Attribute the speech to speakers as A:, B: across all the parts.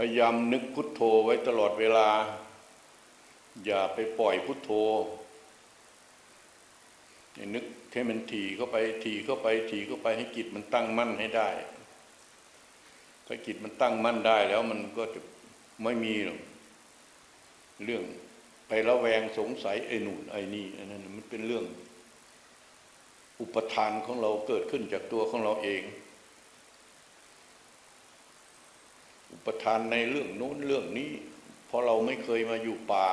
A: พยายามนึกพุทโธไว้ตลอดเวลา อย่าไปปล่อยพุทโธนึกให้มันถี่เข้าไปถี่เข้าไปถี่เข้าไปให้จิตมันตั้งมั่นให้ได้ ถ้าจิตมันตั้งมั่นได้แล้วมันก็จะไม่มีหรอกเรื่องไประแวงสงสัยไอ้นู่นไอ้นี่อันนั้นมันเป็นเรื่อง อุปทานของเราเกิดขึ้นจากตัวของเราเอง อุปทานในเรื่องโน้นเรื่องนี้ เพราะเราไม่เคยมาอยู่ป่า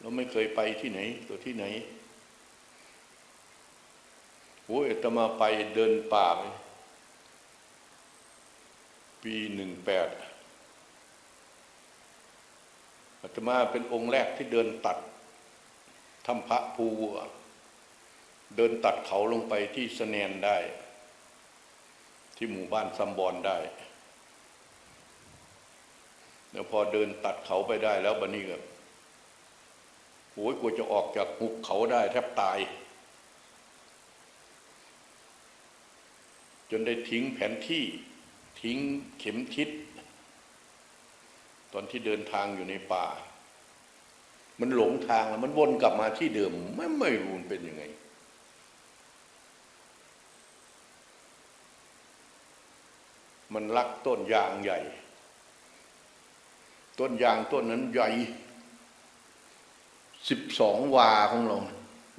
A: เราไม่เคยไปที่ไหน ตัวที่ไหนโอ้ยอตมาไปเดินป่าไปปีหนึ่งแปดอาตมาเป็นองค์แรกที่เดินตัดทำพระภูวัว เดินตัดเขาลงไปที่สแนนได้ ที่หมู่บ้านซัมบอนได้ แล้วพอเดินตัดเขาไปได้แล้วบันนี้ก็โอ้ยกลัวจะออกจากหุบเขาได้แทบตาย จนได้ทิ้งแผนที่ทิ้งเข็มทิศ ตอนที่เดินทางอยู่ในป่า มันหลงทางแล้วมันวนกลับมาที่เดิม ไม่ไม่รู้เป็นยังไงมันรักต้นยางใหญ่ ต้นยางต้นนั้นใหญ่สิบสองวาของเรา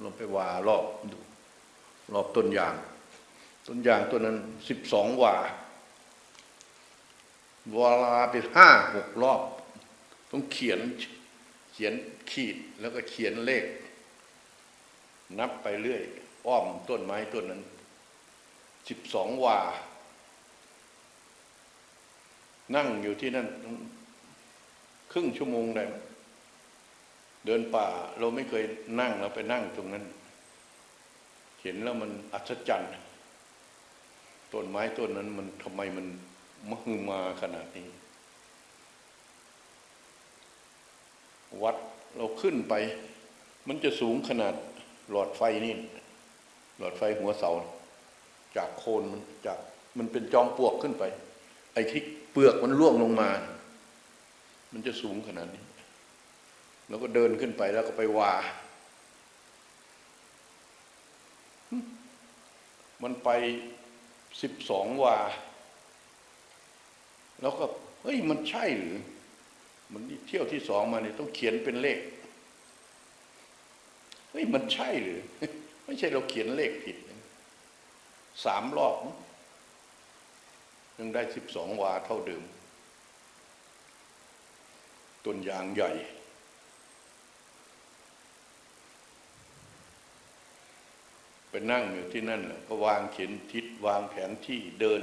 A: เราไปวารอบดูรอบต้นยาง ต้นยางต้นนั้นสิบสองวาวาลาไปห้าหกรอบ ต้องเขียนเขียนขีดแล้วก็เขียนเลข นับไปเรื่อย อ้อมต้นไม้ต้นนั้นสิบสองวา นั่งอยู่ที่นั่น ครึ่งชั่วโมงได้เดินป่าเราไม่เคยนั่งเราไปนั่งตรงนั้น เห็นแล้วมันอัศจรรย์ต้นไม้ต้นนั้นมันทำไมมันมหึมาขนาดนี้ วัดเราขึ้นไป มันจะสูงขนาดหลอดไฟนี่ หลอดไฟหัวเสา จากโคนมันจากมันเป็นจอมปลวกขึ้นไป ไอ้ที่เปลือกมันร่วงลงมา มันจะสูงขนาดนี้ แล้วก็เดินขึ้นไปแล้วก็ไปวา มันไปสิบสองวา แล้วก็เฮ้ยมันใช่หรือมันเที่ยวที่สองมาเนี่ยต้องเขียนเป็นเลขเฮ้ยมันใช่หรือไม่ใช่เราเขียนเลขผิดสามรอบมั้งยังได้สิบสองวาเท่าเดิม ต้นยางใหญ่ ไปนั่งอยู่ที่นั่นน่ะก็วางเขียนทิศวางแผนที่เดิน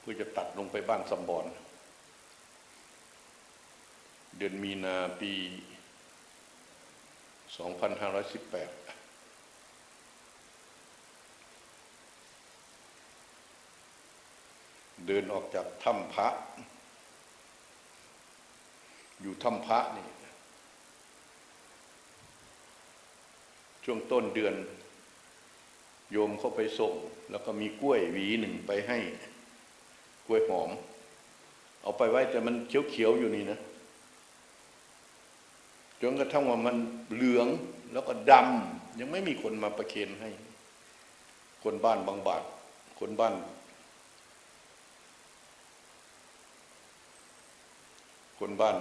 A: เพื่อจะตัดลงไปบ้านสมบอนเดือนมีนาปี 2518เดินออกจากถ้ำพระ อยู่ถ้ำพระนี่ช่วงต้นเดือน โยมเข้าไปส่ง แล้วก็มีกล้วยหวีหนึ่งไปให้ กล้วยหอม เอาไปไว้แต่มันเขียวๆอยู่นี่นะจนกระทั่งว่ามันเหลืองแล้วก็ดำยังไม่มีคนมาประเคนให้ คนบ้านบางบาท คนบ้านคนบ้าน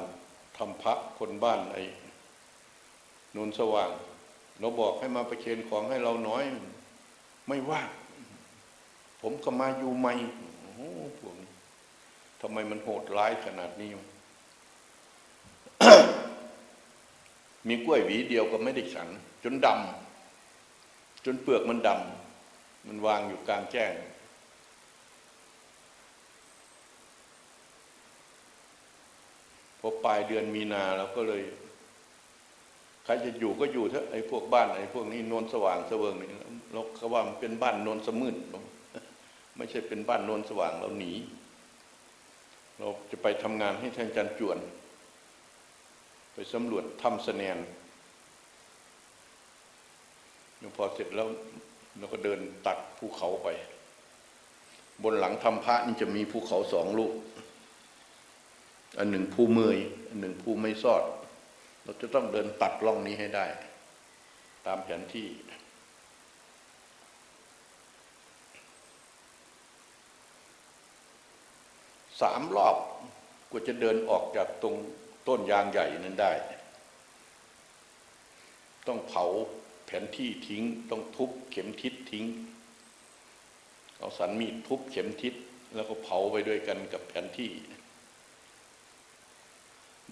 A: ทำพระคนบ้านไอ้นนสว่าง เราบอกให้มาประเคนของให้เราน้อย ไม่ว่า ผมก็มาอยู่ใหม่โอ้โหพวกทำไมมันโหดร้ายขนาดนี้ มีกล้วยหวีเดียวก็ไม่ได้ฉัน จนดำจนเปลือกมันดำมันวางอยู่กลางแจ้ง พอปลายเดือนมีนาเราก็เลยใครจะอยู่ก็อยู่เถอะไอ้พวกบ้านไอ้พวกนี้นวลสว่างเสวิงนี่เราเขาว่ามันเป็นบ้านนวลสมืดไม่ใช่เป็นบ้านนวลสว่างเราหนี เราจะไปทำงานให้ท่านจารย์จวน ไปสำรวจถ้ำสแนนพอเสร็จแล้วเราก็เดินตัดภูเขาไป บนหลังถ้ำพระนี่จะมีภูเขาสองลูก อันหนึ่งภูเมยอันหนึ่งภูไม่ซอด เราจะต้องเดินตัดร่องนี้ให้ได้ ตามแผนที่ สามรอบกว่าจะเดินออกจากตรงต้นยางใหญ่นั้นได้ ต้องเผาแผนที่ทิ้ง ต้องทุบเข็มทิศทิ้ง เอาสันมีดทุบเข็มทิศแล้วก็เผาไปด้วยกันกับแผนที่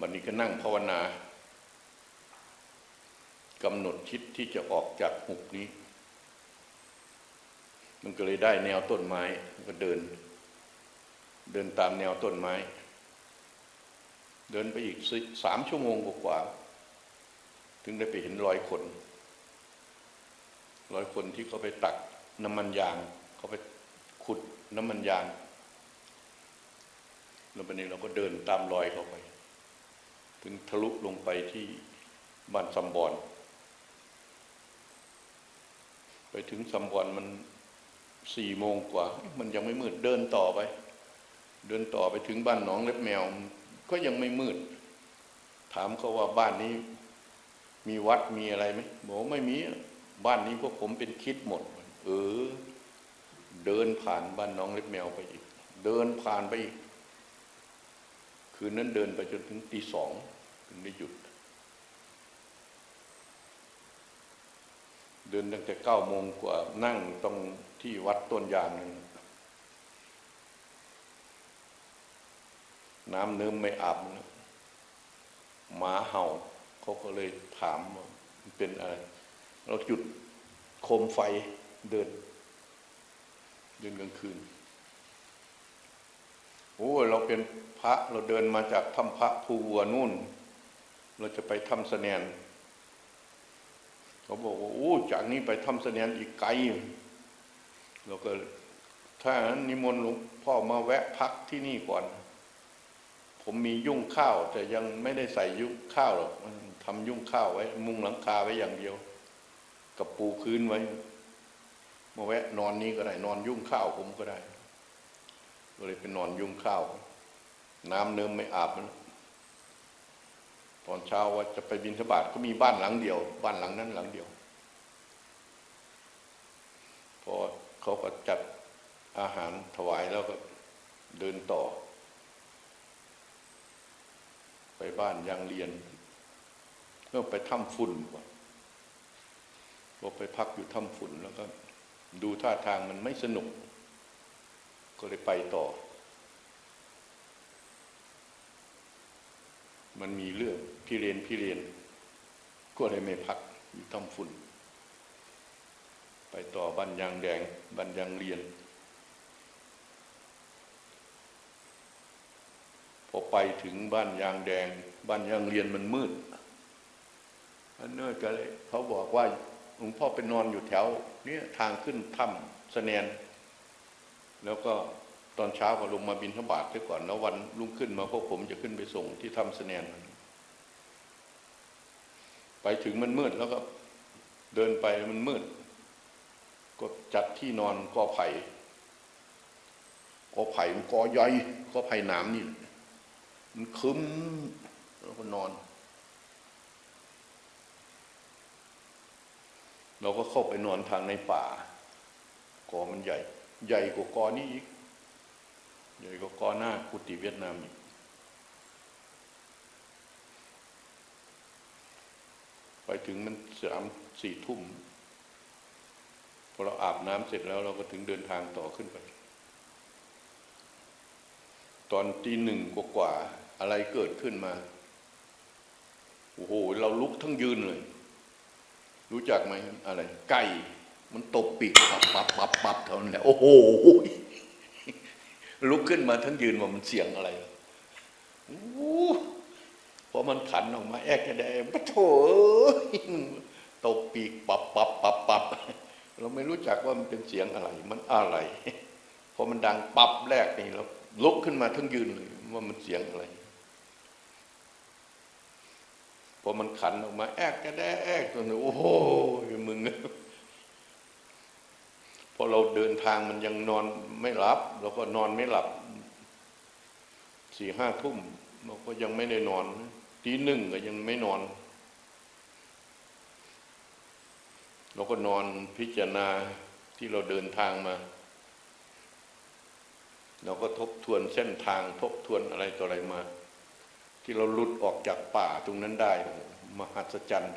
A: วันนี้ก็นั่งภาวนากำหนดทิศที่จะออกจากหุกนี้ มันก็เลยได้แนวต้นไม้ก็เดิน เดินตามแนวต้นไม้ เดินไปอีกสิสามชั่วโมงกว่าๆถึงได้ไปเห็นรอยคนรอยคนที่เขาไปตักน้ำมันยางเขาไปขุดน้ำมันยางแล้ววันนี้เราก็เดินตามรอยเขาไป ถึงทะลุลงไปที่บ้านซัมบอน ไปถึงซัมบอนมันสี่โมงกว่า มันยังไม่มืดเดินต่อไป เดินต่อไปถึงบ้านหนองเล็บแมว ก็ยังไม่มืด ถามเขาว่าบ้านนี้มีวัดมีอะไรไหมบอกไม่มีบ้านนี้พวกผมเป็นคิดหมด เออ เดินผ่านบ้านน้องเล็บแมวไปอีก เดินผ่านไปอีก คืนนั้นเดินไปจนถึงตีสองถึงได้หยุด เดินตั้งแต่เก้าโมงกว่านั่งตรงที่วัดต้นยางนั่นน้ำเนิ้มไม่อาบนะหมาเห่าเขาก็เลยถามว่าเป็นอะไรเราจุดโคมไฟเดิน เดินกลางคืน โอ้เราเป็นพระเราเดินมาจากถ้ำพระภูวัวนู่น เราจะไปถ้ำเสนียนเขาบอกว่าโอ้จากนี้ไปถ้ำเสนียนอีกไกลเราก็ถ้างั้นนิมนต์หลวงพ่อมาแวะพักที่นี่ก่อน ผมมียุ่งข้าว แต่ยังไม่ได้ใส่ยุ่งข้าวหรอกทำยุ่งข้าวไว้ มุงหลังคาไว้อย่างเดียว กับปูพื้นไว้ มาแวะนอนนี้ก็ได้ นอนยุ่งข้าวผมก็ได้ ก็เลยไปนอนยุ่งข้าว น้ำเนิมไม่อาบมันตอนเช้าว่าจะไปบินทบาทก็มีบ้านหลังเดียว บ้านหลังนั้นหลังเดียว พอเขาก็จัดอาหารถวายแล้วก็เดินต่อ ไปบ้านยังเรียนก็ไปถ้ำฝุ่นก่อนพอไปพักอยู่ถ้ำฝุ่นแล้วก็ ดูท่าทางมันไม่สนุก ก็เลยไปต่อ มันมีเรื่องพี่เรียนพี่เรียน ก็เลยไม่พักอยู่ถ้ำฝุ่น ไปต่อบันยางแดงบันยางเรียน พอไปถึงบ้านยางแดง บ้านยางเรียนมันมืดอันเนื่อก็เลยเขาบอกว่าหลวงพ่อไปนอนอยู่แถวเนี่ยทางขึ้นถ้ำเสนียน แล้วก็ตอนเช้าก็ลงมาบินทบาทไปก่อนแล้ววันรุ่งขึ้นมาพวกผมจะขึ้นไปส่งที่ถ้ำเสนนไปถึงมันมืดแล้วก็เดินไปมันมืด ก็จัดที่นอนกอไผ่กอไผ่มันกอใหญ่กอไผ่หนามนี่มันคึ้มแล้วก็นอน เราก็เข้าไปนอนทางในป่ากอมันใหญ่ ใหญ่กว่ากอนี้อีก ใหญ่กว่ากอหน้ากุฏิเวียดนามอีกไปถึงมันสามสี่ทุ่มพอเราอาบน้ำเสร็จแล้วเราก็ถึงเดินทางต่อขึ้นไป ตอนตีหนึ่งกว่าๆอะไรเกิดขึ้นมา โอ้โห เราลุกทั้งยืนเลย รู้จักไหมอะไร ไก่ มันตบปีกปับปับปับปับเท่านั้นแหละโอ้โหลุกขึ้นมาทั้งยืนว่ามันเสียงอะไรโอ้พอมันขันออกมา แอกกระแดงปะโถตบปีกปับปับปับปับเราไม่รู้จักว่ามันเป็นเสียงอะไร มันอะไรพอมันดังปับแรกนี่เราลุกขึ้นมาทั้งยืนเลยว่ามันเสียงอะไรพอมันขันออกมา แอกกระแดแอกตัวนี้โอ้โหมึง พอเราเดินทางมันยังนอนไม่หลับเราก็นอนไม่หลับสี่ห้าทุ่มเราก็ยังไม่ได้นอนตีหนึ่งก็ยังไม่นอน เราก็นอนพิจารณาที่เราเดินทางมา เราก็ทบทวนเส้นทางทบทวนอะไรต่ออะไรมา ที่เราหลุดออกจากป่าตรงนั้นได้มหัศจรรย์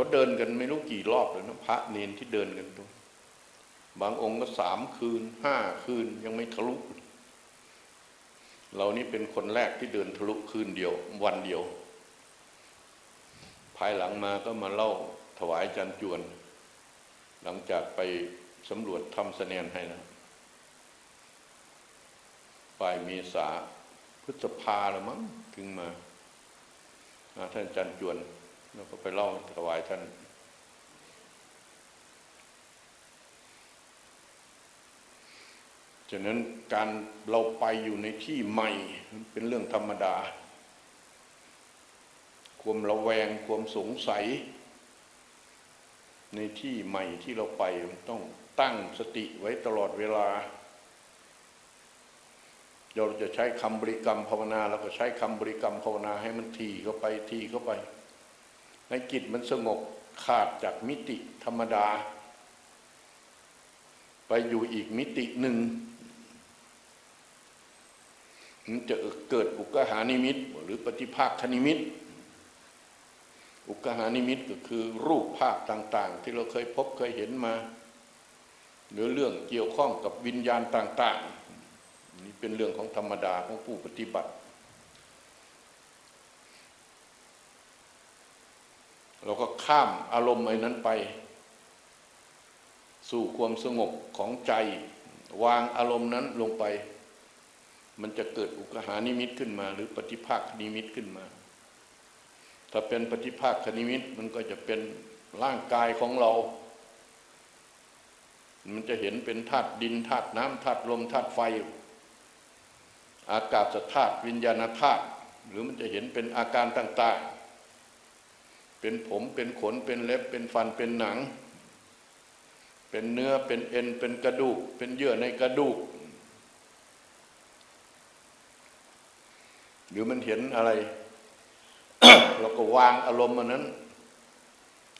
A: เขาเดินกันไม่รู้กี่รอบเลยนะพระเนนที่เดินกันตรงบางองค์ก็สามคืนห้าคืนยังไม่ทะลุ เรานี่เป็นคนแรกที่เดินทะลุคืนเดียว วันเดียว ภายหลังมาก็มาเล่าถวายจันจวน หลังจากไปสำรวจทำสแนนให้นะปลายเมษาพฤษภาแล้วมั้งถึงมาหาท่านจันจวน แล้วก็ไปเล่าถวายท่านฉะนั้นการเราไปอยู่ในที่ใหม่เป็นเรื่องธรรมดา ความระแวงความสงสัย ในที่ใหม่ที่เราไปต้องตั้งสติไว้ตลอดเวลา เราจะใช้คำบริกรรมภาวนาเราก็ใช้คำบริกรรมภาวนาให้มันทีเข้าไปทีเข้าไป ในจิตมันสงบขาดจากมิติธรรมดา ไปอยู่อีกมิติหนึ่งมันจะเกิดอุกหานิมิตหรือปฏิภาคนิมิต อุกหานิมิตก็คือรูปภาพต่างๆ ที่เราเคยพบเคยเห็นมา หรือเรื่องเกี่ยวข้องกับวิญญาณต่าง ๆ นี่เป็นเรื่องของธรรมดาของผู้ปฏิบัติ ข้ามอารมณ์ไอ้นั้นไป สู่ความสงบของใจ วางอารมณ์นั้นลงไป มันจะเกิดอุกหานิมิตขึ้นมา หรือปฏิภาคนิมิตขึ้นมา ถ้าเป็นปฏิภาคนิมิตมันก็จะเป็นร่างกายของเรา มันจะเห็นเป็นธาตุดินธาตุน้ำธาตุลมธาตุไฟ อากาศธาตุวิญญาณธาตุหรือมันจะเห็นเป็นอาการต่าง ๆ เป็นผมเป็นขนเป็นเล็บเป็นฟันเป็นหนัง เป็นเนื้อเป็นเอ็นเป็นกระดูก เป็นเยื่อในกระดูก หรือมันเห็นอะไร เราก็วางอารมณ์มันนั้น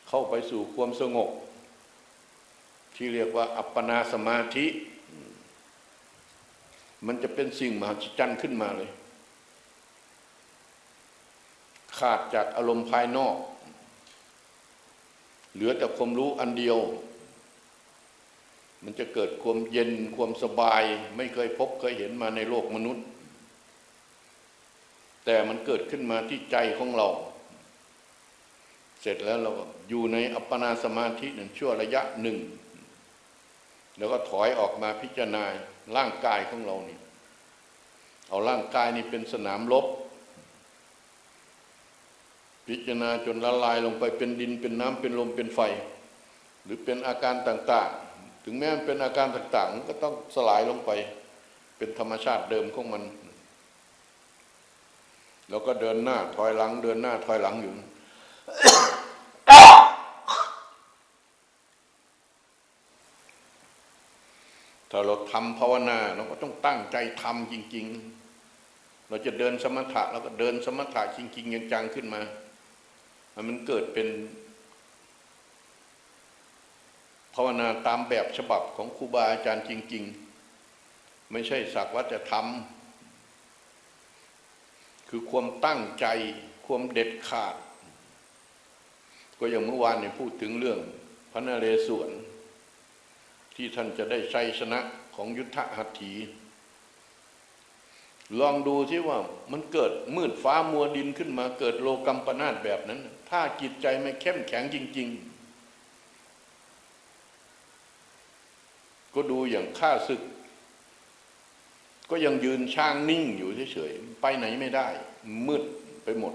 A: เข้าไปสู่ความสงบที่เรียกว่า อัปปนาสมาธิ มันจะเป็นสิ่งมหัศจรรย์ขึ้นมาเลย ขาดจากอารมณ์ภายนอก เหลือแต่ความรู้อันเดียว มันจะเกิดความเย็นความสบาย ไม่เคยพบเคยเห็นมาในโลกมนุษย์ แต่มันเกิดขึ้นมาที่ใจของเรา เสร็จแล้วเราก็อยู่ในอัปปนาสมาธิหนึ่งชั่วระยะหนึ่ง แล้วก็ถอยออกมาพิจารณาร่างกายของเรานี่เอาร่างกายนี่เป็นสนามรบ พิจารณาจนละลายลงไปเป็นดินเป็นน้ำเป็นลมเป็นไฟ หรือเป็นอาการต่างๆ ถึงแม้มันเป็นอาการต่างๆมันก็ต้องสลายลงไปเป็นธรรมชาติเดิมของมันแล้วก็เดินหน้าถอยหลัง เดินหน้าถอยหลังอยู่ ถ้าเราทำภาวนาเราก็ต้องตั้งใจทำจริง ๆ เราจะเดินสมถะเราก็เดินสมถะจริงๆย่างจังขึ้นมา มันเกิดเป็น ภาวนาตามแบบฉบับของครูบาอาจารย์จริง ๆ ไม่ใช่สักว่าจะทำคือความตั้งใจ ความเด็ดขาด ก็อย่างเมื่อวานเนี่ยพูดถึงเรื่องพระนเรศวรที่ท่านจะได้ชัยชนะของยุทธหัตถีลองดูที่ว่ามันเกิดมืดฟ้ามัวดินขึ้นมาเกิดโลกัมปนาตแบบนั้น ถ้าจิตใจไม่เข้มแข็งจริง ๆ ก็ดูอย่างข้าศึก ก็ยังยืนช่างนิ่งอยู่เฉยๆ ไปไหนไม่ได้ มืดไปหมด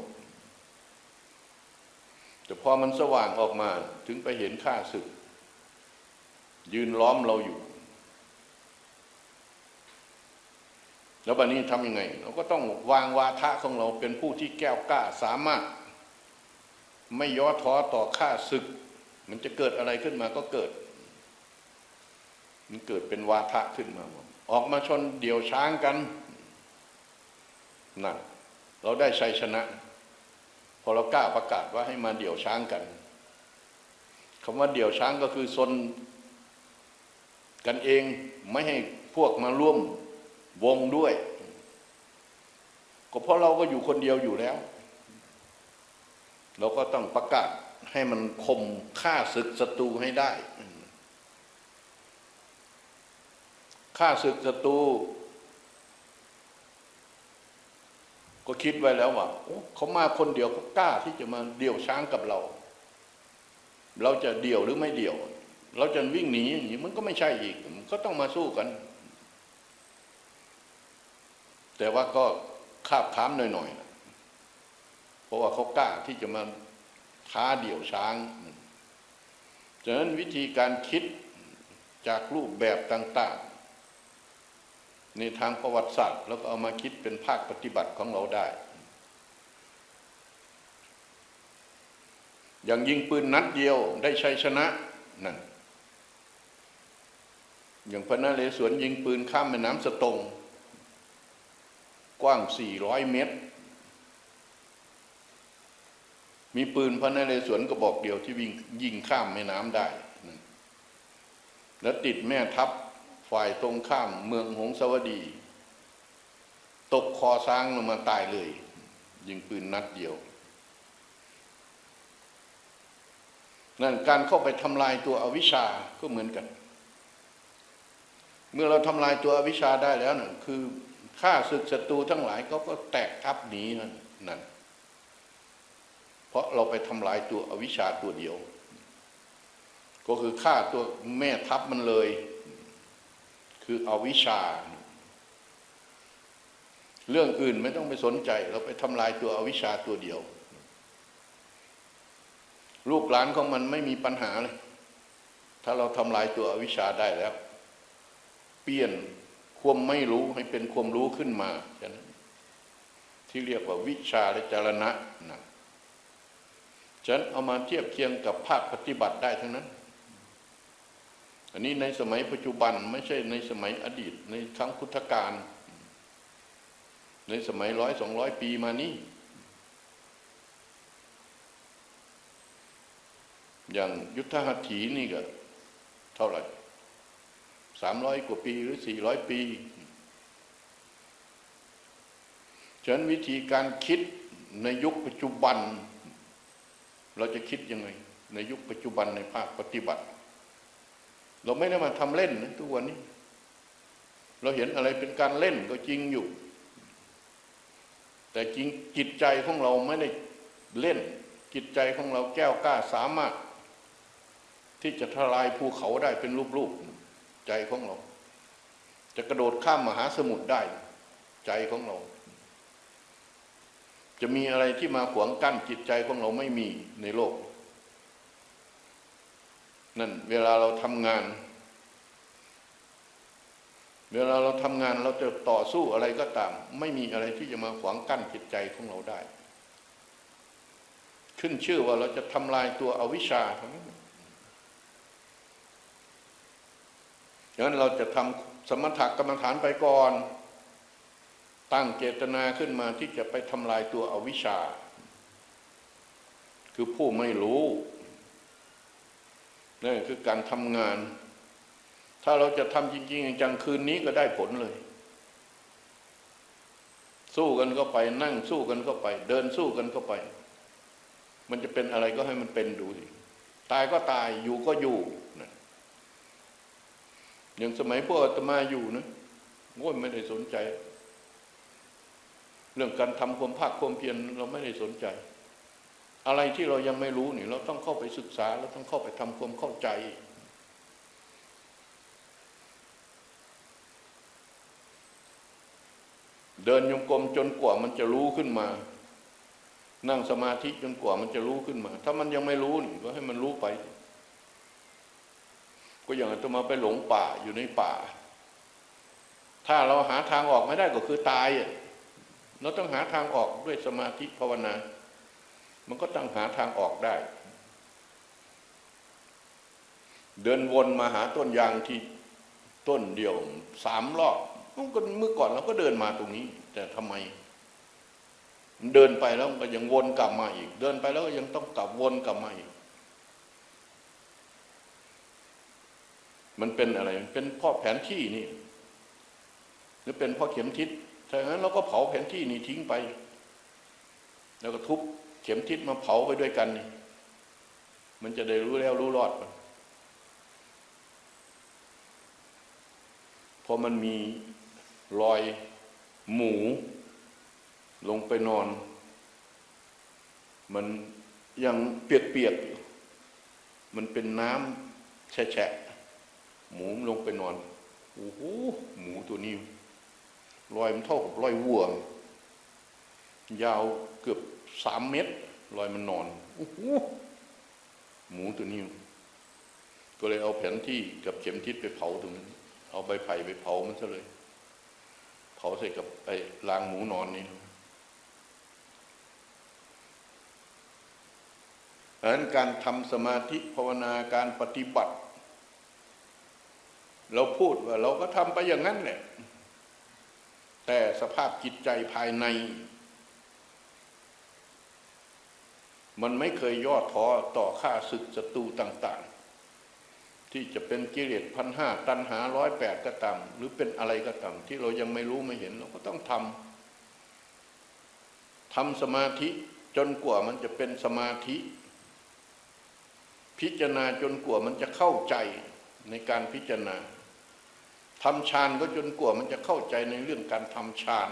A: แต่พอมันสว่างออกมาถึงไปเห็นข้าศึก ยืนล้อมเราอยู่ แล้วบัดนี้ทำยังไง เราก็ต้องวางวาทะของเราเป็นผู้ที่แก้วกล้าสามารถ ไม่ย่อท้อต่อข้าศึก มันจะเกิดอะไรขึ้นมาก็เกิด มันเกิดเป็นวาทะขึ้นมาออกมาชนเดี่ยวช้างกันนั่นเราได้ชัยชนะ พอเรากล้าประกาศว่าให้มาเดี่ยวช้างกันคำว่าเดี่ยวช้างก็คือซนกันเองไม่ให้พวกมาร่วมวงด้วย ก็เพราะเราก็อยู่คนเดียวอยู่แล้ว เราก็ต้องประกาศให้มันคมฆ่าศึกศัตรูให้ได้ฆ่าศึกศัตรูก็คิดไว้แล้วว่าเขามาคนเดียวเขากล้าที่จะมาเดี่ยวช้างกับเรา เราจะเดี่ยวหรือไม่เดี่ยว เราจะวิ่งหนีอย่างนี้มันก็ไม่ใช่อีกมันก็ต้องมาสู้กัน แต่ว่าก็คาบค้ามหน่อยๆนะ เพราะว่าเขากล้าที่จะมาท้าเดี่ยวช้างฉะนั้นวิธีการคิดจากรูปแบบต่าง ๆ ในทางประวัติศาสตร์แล้วก็เอามาคิดเป็นภาคปฏิบัติของเราได้ อย่างยิงปืนนัดเดียวได้ชัยชนะนั่นอย่างพระนเรศวรยิงปืนข้ามแม่น้ำสตง กว้าง 400 เมตร มีปืนพระนเรศวรก็บอกเดียวที่วิ่งยิงข้ามแม่น้ำได้ แล้วติดแม่ทัพฝ่ายตรงข้ามเมืองหงสาวดี ตกคอช้างลงมาตายเลย ยิงปืนนัดเดียว นั่นการเข้าไปทำลายตัวอวิชชาก็เหมือนกัน เมื่อเราทำลายตัวอวิชชาได้แล้วนั่นคือฆ่าศึกศัตรูทั้งหลายเขาก็แตกทับหนีนั่นนน ราะเราไปทำลายตัวอวิชชาตัวเดียว ก็คือฆ่าตัวแม่ทัพมันเลย คืออวิชชา เรื่องอื่นไม่ต้องไปสนใจ เราไปทำลายตัวอวิชชาตัวเดียว ลูกหลานของมันไม่มีปัญหาเลย ถ้าเราทำลายตัวอวิชชาได้แล้ว เปลี่ยนความไม่รู้ให้เป็นความรู้ขึ้นมาฉะนั้นที่เรียกว่าวิชาและจารณะนะ ฉะนั้นเอามาเทียบเคียงกับภาคปฏิบัติได้ทั้งนั้น อันนี้ในสมัยปัจจุบันไม่ใช่ในสมัยอดีต ในครั้งพุทธกาลในสมัยร้อยสองร้อยปีมานี้อย่างยุทธหัตถีนี่ก็เท่าไหร่สามร้อยกว่าปีหรือสี่ร้อยปี ฉะนั้นวิธีการคิดในยุคปัจจุบัน เราจะคิดยังไง ในยุคปัจจุบันในภาคปฏิบัติ เราไม่ได้มาทำเล่นนะทุกวันนี้ เราเห็นอะไรเป็นการเล่นก็จริงอยู่ แต่จริงจิตใจของเราไม่ได้เล่น จิตใจของเราแก้วกล้าสามารถ ที่จะทลายภูเขาได้เป็นรูปๆใจของเรา จะกระโดดข้ามมหาสมุทรได้ ใจของเรา จะมีอะไรที่มาขวางกั้นจิตใจของเราไม่มีในโลก นั่นเวลาเราทำงาน เวลาเราทำงานเราจะต่อสู้อะไรก็ตาม ไม่มีอะไรที่จะมาขวางกั้นจิตใจของเราได้ ขึ้นชื่อว่าเราจะทำลายตัวอวิชชาเท่านั้นดังนั้นเราจะทำสมถกรรมฐานไปก่อน ตั้งเจตนาขึ้นมาที่จะไปทำลายตัวอวิชชา คือผู้ไม่รู้นั่นคือการทำงาน ถ้าเราจะทำจริง ๆ จังคืนนี้ก็ได้ผลเลย สู้กันก็ไป นั่งสู้กันก็ไป เดินสู้กันก็ไป มันจะเป็นอะไรก็ให้มันเป็นดูสิตายก็ตายอยู่ก็อยู่นะอย่างสมัยพวกอาตมาอยู่นะโง่ไม่ได้สนใจ เรื่องการทำความภาคความเพียรเราไม่ได้สนใจ อะไรที่เรายังไม่รู้นี่ เราต้องเข้าไปศึกษาเราต้องเข้าไปทำความเข้าใจ เดินยมกลมจนกว่ามันจะรู้ขึ้นมา นั่งสมาธิจนกว่ามันจะรู้ขึ้นมา ถ้ามันยังไม่รู้นี่ก็ให้มันรู้ไปก็อย่างอาตมาไปหลงป่าอยู่ในป่า ถ้าเราหาทางออกไม่ได้ก็คือตายอะ เราต้องหาทางออกด้วยสมาธิภาวนา มันก็ต้องหาทางออกได้ เดินวนมาหาต้นยางที่ต้นเดียวสามรอบเมื่อก่อนเราก็เดินมาตรงนี้ แต่ทำไมมันเดินไปแล้วก็ยังวนกลับมาอีก เดินไปแล้วก็ยังต้องกลับวนกลับมาอีก มันเป็นอะไร มันเป็นพ่อแผนที่นี่ หรือเป็นพ่อเข็มทิศ ถ้าอย่างนั้นเราก็เผาแผนที่นี่ทิ้งไป แล้วก็ทุบเข็มทิศมาเผาไปด้วยกันนี่มันจะได้รู้แล้วรู้รอดไปเพราะมันมีรอยหมู ลงไปนอน มันยังเปียกๆมันเป็นน้ำแฉะหมูลงไปนอนโอ้โหหมูตัวนี้ รอยมันเท่ากับรอยวัวยาวเกือบสามเมตรรอยมันนอนโอ้โหหมูตัวนี้ ก็เลยเอาแผนที่กับเข็มทิศไปเผาตรงนั้นเอาใบไผ่ไปเผามันซะเลย เผาใส่กับไอ้รางหมูนอนนี่ดังนั้นการทำสมาธิภาวนาการปฏิบัติ เราพูดว่าเราก็ทำไปอย่างนั้นแหละ แต่สภาพจิตใจภายใน มันไม่เคยย่อท้อต่อข้าศึกศัตรูต่าง ๆ ที่จะเป็นกิเลสพันห้าตันหาร้อยแปดก็ตามหรือเป็นอะไรก็ตามที่เรายังไม่รู้ไม่เห็นเราก็ต้องทำทำสมาธิจนกว่ามันจะเป็นสมาธิ พิจารณาจนกว่ามันจะเข้าใจในการพิจารณา ทำฌานก็จนกว่ามันจะเข้าใจในเรื่องการทำฌาน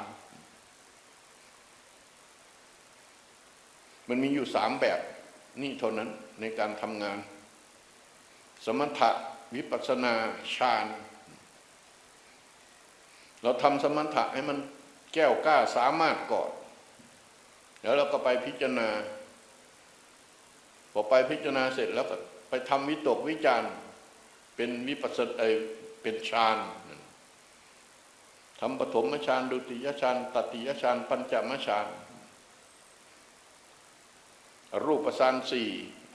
A: มันมีอยู่สามแบบนี่เท่านั้นในการทำงาน สมถะวิปัสนาฌานเราทำสมถะให้มันแก้วกล้าสามารถก่อน แล้วเราก็ไปพิจารณาพอไปพิจารณาเสร็จแล้วก็ไปทำวิตกวิจารณ์เป็นวิปัสสเอเป็นฌาน ทำปฐมฌานดุติยฌานตติยฌานปัญจมฌานรูปสานสี่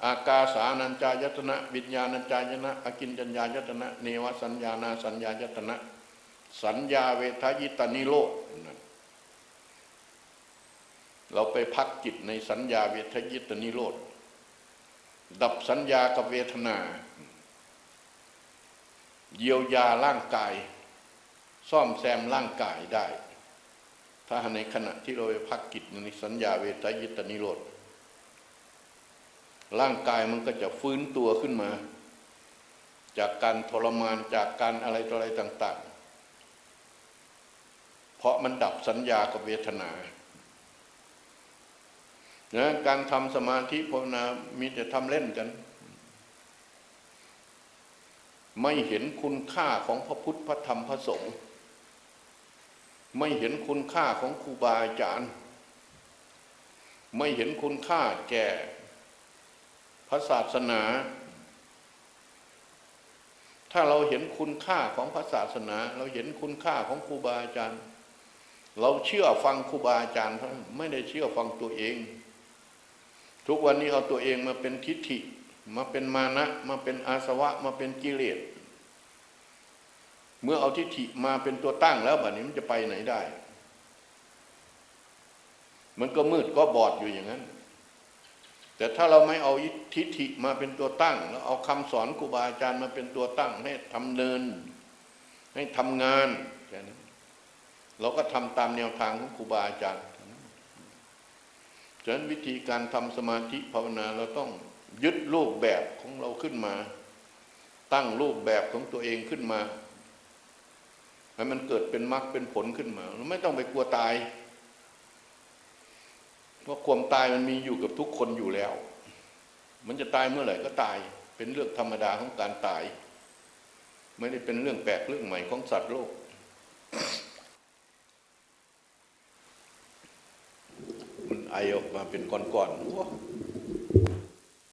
A: อากาสานัญจายตนะ วิญญาณัญจายตนะอกินจัญญายตนะ เนวสัญญานาสัญญายตนะ สัญญาเวทายตานิโรธเราไปพักจิตในสัญญาเวทายตานิโรธดับสัญญากับเวทนา เยียวยาร่างกาย ซ่อมแซมร่างกายได้ ถ้าในขณะที่เราไปพักกิจในสัญญาเวทายตานิโรธร่างกายมันก็จะฟื้นตัวขึ้นมา จากการทรมานจากการอะไรต่ออะไรต่าง ๆ เพราะมันดับสัญญากับเวทนานะการทำสมาธิภาวนา มีแต่ทำเล่นกัน ไม่เห็นคุณค่าของพระพุทธพระธรรมพระสงฆ์ ไม่เห็นคุณค่าของครูบาอาจารย์ ไม่เห็นคุณค่าแก่พระศาสนา ถ้าเราเห็นคุณค่าของพระศาสนา เราเห็นคุณค่าของครูบาอาจารย์ เราเชื่อฟังครูบาอาจารย์ ไม่ได้เชื่อฟังตัวเอง ทุกวันนี้เอาตัวเองมาเป็นทิฏฐิ มาเป็นมานะ มาเป็นอาสวะ มาเป็นกิเลส เมื่อเอาทิฏฐิมาเป็นตัวตั้งแล้วแบบนี้มันจะไปไหนได้ มันก็มืดก็บอดอยู่อย่างนั้น แต่ถ้าเราไม่เอาทิฏฐิมาเป็นตัวตั้ง แล้วเอาคำสอนครูบาอาจารย์มาเป็นตัวตั้ง ให้ทำเนิน ให้ทำงานแค่นั้นเราก็ทำตามแนวทางของครูบาอาจารย์ฉะนั้นวิธีการทำสมาธิภาวนาเราต้องยึดรูปแบบของเราขึ้นมา ตั้งรูปแบบของตัวเองขึ้นมา ให้มันเกิดเป็นมรรคเป็นผลขึ้นมาเราไม่ต้องไปกลัวตาย เพราะความตายมันมีอยู่กับทุกคนอยู่แล้ว มันจะตายเมื่อไหร่ก็ตาย เป็นเรื่องธรรมดาของการตาย ไม่ได้เป็นเรื่องแปลกเรื่องใหม่ของสัตว์โลก มันไอออกมาเป็นก้อนๆ